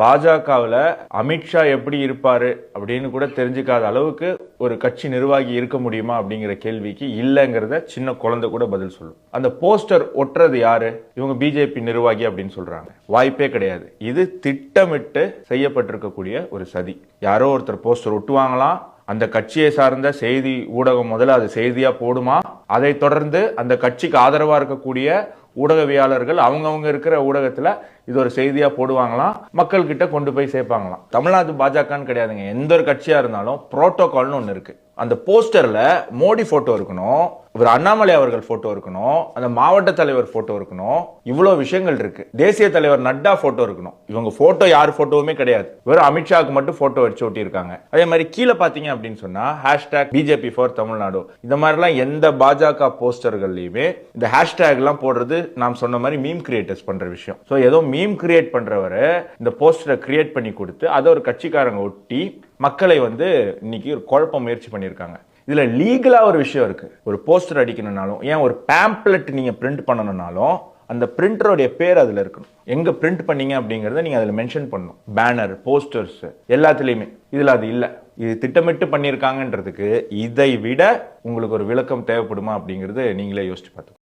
பாஜகவில் அமித்ஷா எப்படி இருப்பார் அப்படின்னு கூட தெரிஞ்சுக்காத அளவுக்கு ஒரு கட்சி நிர்வாகி இருக்க முடியுமா அப்படிங்கிற கேள்விக்கு இல்லைங்கிறத சின்ன குழந்தை கூட பதில் சொல்லும். அந்த போஸ்டர் ஒட்டுறது யாரு? இவங்க பிஜேபி நிர்வாகி அப்படின்னு சொல்றாங்க. வாய்ப்பே கிடையாது. இது திட்டமிட்டு செய்யப்பட்டிருக்கக்கூடிய ஒரு சதி. யாரோ ஒருத்தர் போஸ்டர் ஒட்டுவாங்களாம் அந்த கட்சியை சார்ந்த செய்தி ஊடகம் முதல்ல அது செய்தியாக போடுமா? அதை தொடர்ந்து அந்த கட்சிக்கு ஆதரவாக இருக்கக்கூடிய ஊடகவியாளர்கள் அவங்கவுங்க இருக்கிற ஊடகத்தில் இது ஒரு செய்தியாக போடுவாங்களாம் மக்கள்கிட்ட கொண்டு போய் சேர்ப்பாங்களாம். தமிழ்நாடு பாஜகன்னு கிடையாதுங்க. எந்த ஒரு கட்சியாக இருந்தாலும் ப்ரோட்டோகால்னு ஒன்று இருக்குது அந்த போஸ்டரில் மோடி ஃபோட்டோ இருக்கணும் இவர் அண்ணாமலை அவர்கள் ஃபோட்டோ இருக்கணும் அந்த மாவட்ட தலைவர் ஃபோட்டோ இருக்கணும் இவ்வளோ விஷயங்கள் இருக்கு. தேசிய தலைவர் நட்டா ஃபோட்டோ இருக்கணும். இவங்க ஃபோட்டோ யார் ஃபோட்டோவுமே கிடையாது. வெறும் அமித்ஷாக்கு மட்டும் ஃபோட்டோ வச்சு ஒட்டியிருக்காங்க. அதே மாதிரி கீழே பார்த்தீங்க அப்படின்னு சொன்னால் ஹேஷ்டாக் பிஜேபி ஃபார் தமிழ்நாடு. இந்த மாதிரிலாம் எந்த பாஜக போஸ்டர்கள்லையுமே இந்த ஹேஷ்டேக்லாம் போடுறது நாம் சொன்ன மாதிரி மீம் கிரியேட்டர்ஸ் பண்ற விஷயம். ஸோ ஏதோ மீம் கிரியேட் பண்றவரு இந்த போஸ்டரை கிரியேட் பண்ணி கொடுத்து அதை ஒரு கட்சிக்காரங்க ஒட்டி மக்களை வந்து இன்னைக்கு ஒரு குழப்ப முயற்சி பண்ணியிருக்காங்க. இதுல லீகலா ஒரு விஷயம் இருக்கு. ஒரு போஸ்டர் அடிக்கணும்னாலும் ஏன் ஒரு பேம்ப்ளெட் நீங்க பிரிண்ட் பண்ணணும்னாலும் அந்த பிரிண்டருடைய பேர் அதுல இருக்கணும். எங்க பிரிண்ட் பண்ணீங்க அப்படிங்கறத நீங்க அதுல மென்ஷன் பண்ணணும். பேனர் போஸ்டர்ஸ் எல்லாத்துலயுமே. இதுல அது இல்ல. இது திட்டமிட்டு பண்ணியிருக்காங்கன்றதுக்கு இதை விட உங்களுக்கு ஒரு விளக்கம் தேவைப்படுமா அப்படிங்கிறது நீங்களே யோசிச்சு பார்த்து